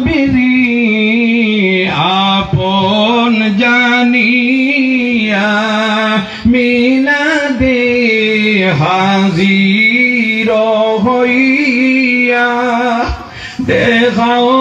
নবীরি আপন জানিয়া মিলাদে হাজির হইয়া দেখাও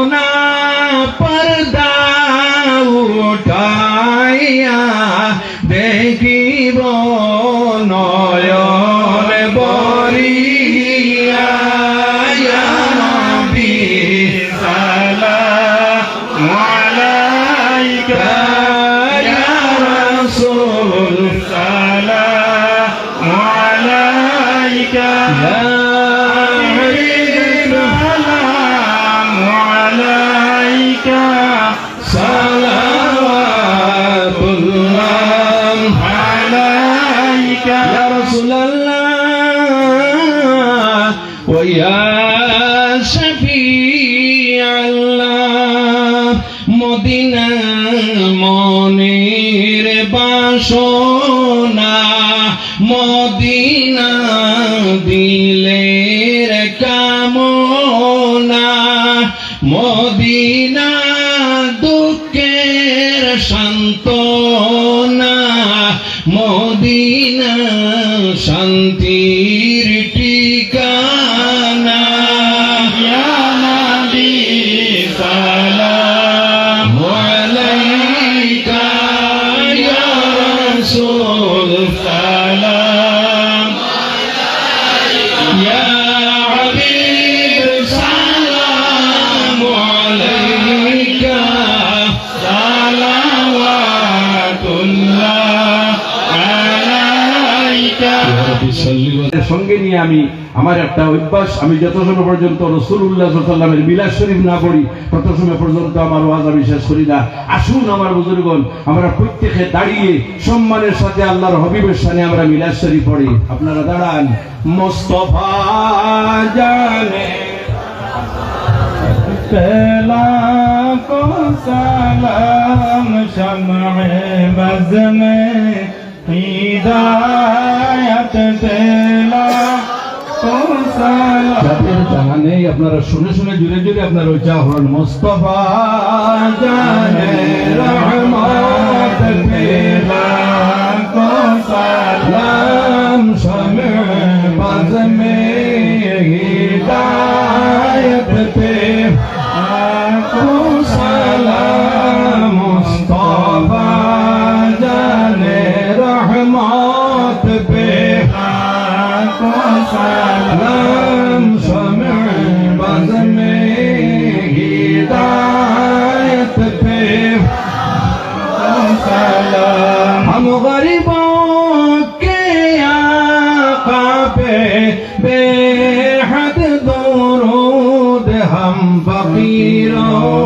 ইয়া শফিআল্লাহ মদিনা মনের বাসনা মদিনা দিলের ঠিকানা ইয়া সঙ্গে নিয়ে আমি আমার একটা অভ্যাস, আমি যত সময় পর্যন্ত রসুল সাল্লামের বিলাস শরীফ না পড়ি, তত সময় পর্যন্ত আমার ওয়াজ আমি শেষ করি না। আসুন আমার বুজুর্গন আমরা প্রত্যেকে দাঁড়িয়ে সম্মানের সাথে আল্লাহর হবিবের সানে আমরা মিলাস শরীফ পড়ি। আপনারা দাঁড়ান। মোস্তফা জানে। পেলা সালাম শমে বজনে পিদা আপনারা শুনে শুনে জুড়ে জুড়ে আপনার ওই চাহন মোস্তফা জানে রহমত পে। মোস্তফা জানে রহমত हिदायत पे सलाम हम गरीबों के आका पे बेहद दरूद हम फकीरों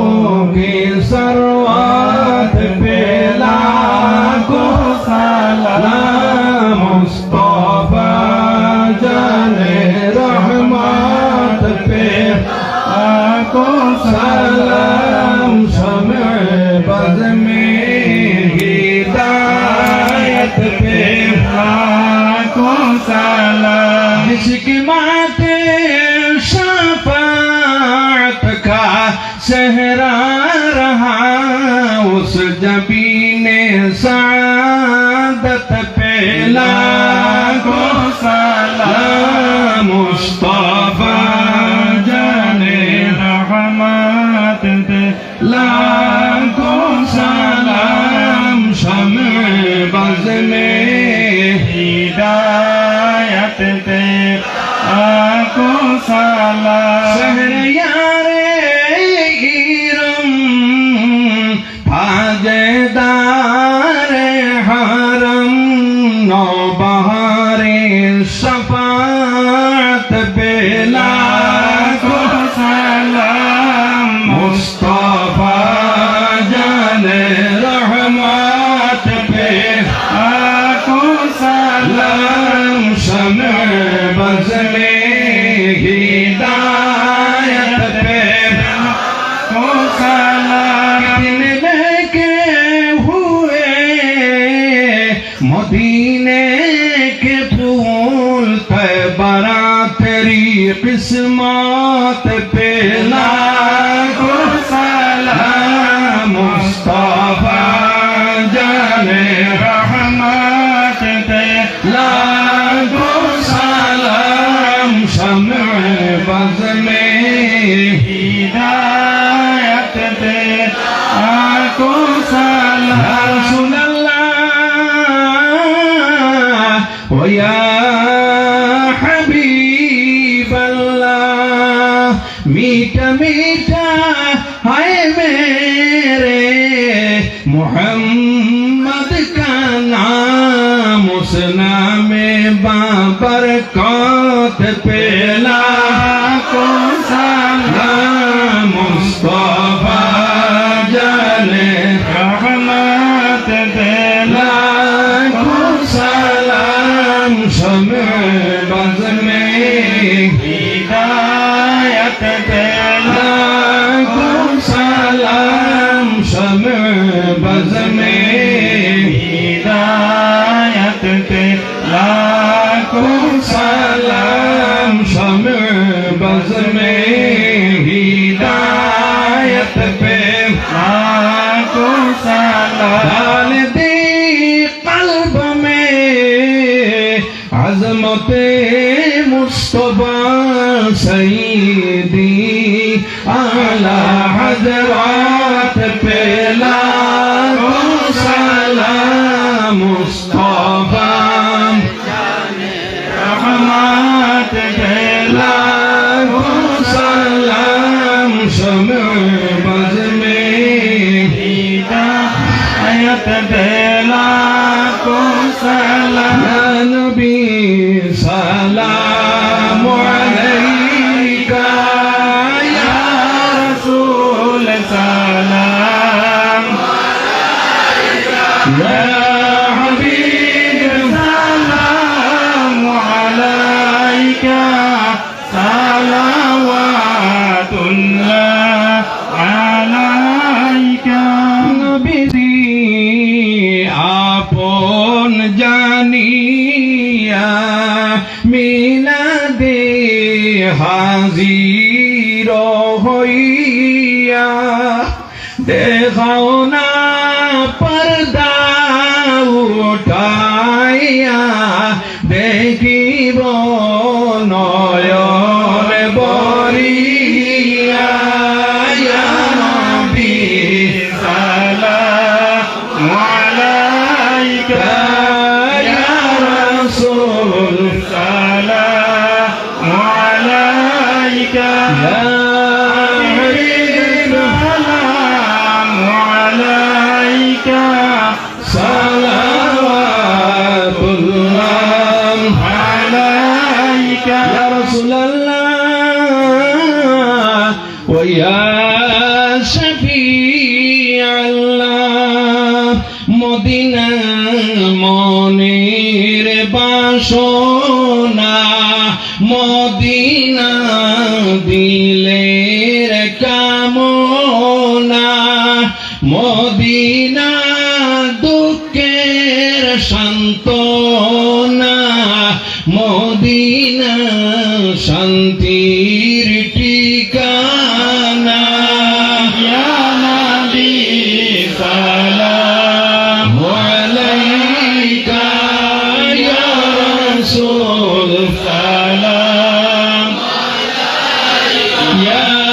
सलाम समय बज में हिदायत पे को सलाम जिसकी माते शफात का सहरा रहा उस जबीने I'm going برا تیری قسمات پہ لاکھو سلام مصطفیٰ جان رحمت پہ لاکھو سلام سمع بزم ہدایت پہ لاکھو سلام رسول اللہ ویا मीठा मीठा हाय मेरे मोहम्मद का नाम उस नाम बाबर कौत पेला को सलाम मुस्तफा बज में हिदायत देला को सलाम समय बज में हिदायत पे लाखो सलाम डाल दे कल्ब में अजमते मुस्तफा सईदी आला हजरात পেলাম সালাম মুস্তফাম রহমাত পেলাম সালাম সময় বাজমে হায়াত পেলাম সালাম নবী সালাম আলাইকুম হইয়া দেখাও না মনের বাসনা মদিনা দিলের কামনা মদিনা দুঃখের সান্ত্বনা মদিনা শান্তির ঠিকানা yeah.